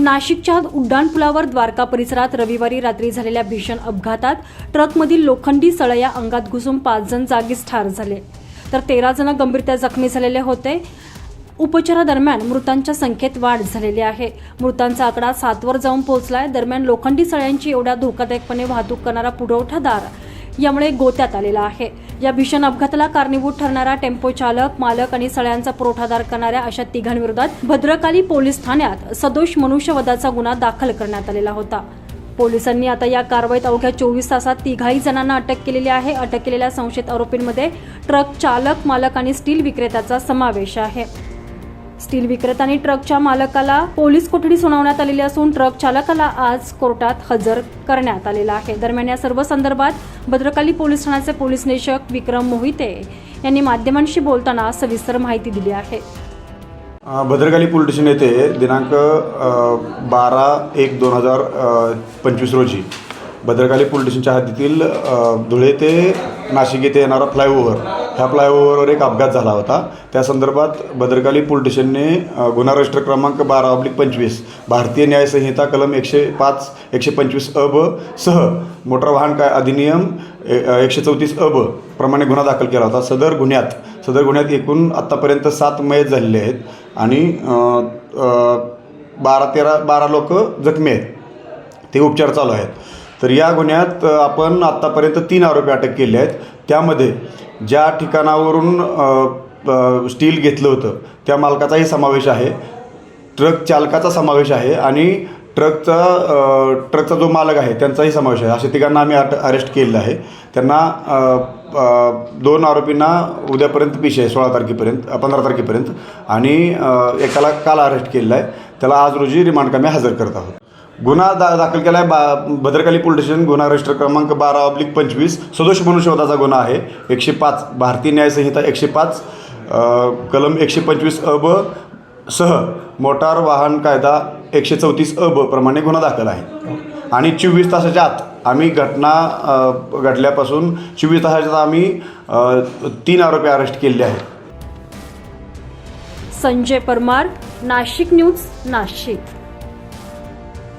नाशिकच्या उड्डाणपुलावर द्वारका परिसरात रविवारी रात्री झालेल्या भीषण अपघातात ट्रकमधील लोखंडी सळया अंगात घुसून पाच जण जागीच ठार झाले. तर तेरा जण गंभीरत्या जखमी झालेले होते. उपचारादरम्यान मृतांच्या संख्येत वाढ झालेली आहे. मृतांचा आकडा सातवर जाऊन पोहोचलाय. दरम्यान लोखंडी सळ्यांची एवढ्या धोकादायकपणे वाहतूक करणारा पुरवठादार यामुळे गोत्यात आलेला आहे. या भीषण अपघाताला कारणीभूत ठरणारा टेम्पो चालक मालक आणि सळ्यांचा पुरवठादार करणाऱ्या अशा तिघांविरोधात भद्रकाली पोलीस ठाण्यात सदोष मनुष्यवधाचा गुन्हा दाखल करण्यात आलेला होता. पोलिसांनी आता या कारवाईत अवघ्या चोवीस तासात तिघाही जणांना अटक केलेली आहे. अटक केलेल्या संशयित आरोपींमध्ये ट्रक चालक मालक आणि स्टील विक्रेत्याचा समावेश आहे. स्टील विक्रेता आणि ट्रकच्या मालकाला पोलीस कोठडी सुनावण्यात आलेली असून ट्रक चालकाला आज कोर्टात हजर करण्यात आलेला आहे. दरम्यान या सर्व संदर्भात भद्रकाली पोलीस ठाण्याचे पोलीस निरीक्षक विक्रम मोहिते यांनी माध्यमांशी बोलताना सविस्तर माहिती दिली आहे. भद्रकाली पोलीस स्टेशन येथे दिनांक बारा एक दोन हजार पंचवीस रोजी भद्रकाली पोलीस स्टेशनच्या हद्दीतील धुळे ते नाशिक येथे येणारा फ्लायओव्हर. ह्या फ्लायओव्हरवर एक अपघात झाला होता. त्या संदर्भात भद्रकाली पोलीस स्टेशनने गुन्हा रजिस्टर क्रमांक बारा ऑब्लिक पंचवीस भारतीय न्याय संहिता कलम एकशे पाच एकशे पंचवीस अ ब सह मोटर वाहन काय अधिनियम ए- एकशे चौतीस अ ब प्रमाणे गुन्हा दाखल केला होता. सदर गुन्ह्यात सदर गुन्ह्यात एकूण आत्तापर्यंत सात मयत झालेले आहेत आणि बारा तेरा बारा लोक जखमी आहेत. ते उपचार चालू आहेत. तर या गुन्ह्यात आपण आत्तापर्यंत तीन आरोपी अटक केले आहेत. त्यामध्ये ज्या ठिकाणावरून स्टील घेतलं होतं त्या मालकाचाही समावेश आहे. ट्रक चालकाचा समावेश आहे आणि ट्रकचा ट्रकचा जो मालक आहे त्यांचाही समावेश आहे. अशा तिघांना आम्ही अट अरेस्ट केलेलं आहे. त्यांना दोन आरोपींना उद्यापर्यंत पिशे आहे सोळा तारखेपर्यंत पंधरा तारखेपर्यंत. आणि एकाला काल अरेस्ट केलेला आहे. त्याला आज रोजी रिमांड कामे हजर करत आहोत. गुन्हा दा दाखल केला आहे बा भद्रकाली पोलीस स्टेशन गुन्हा रजिस्टर क्रमांक बारा ऑब्लिक पंचवीस सदोष मनुष्यवधाचा गुन्हा आहे. एकशे पाच भारतीय न्यायसंहिता एकशे पाच कलम एकशे पंचवीस अ ब सह मोटार वाहन कायदा एकशे चौतीस अ ब प्रमाणे गुन्हा दाखल आहे. आणि चोवीस तासाच्या आत आम्ही घटना घडल्यापासून चोवीस तासाच्या आत आम्ही तीन आरोपी अरेस्ट केलेले आहेत. संजय परमार नाशिक न्यूज नाशिक.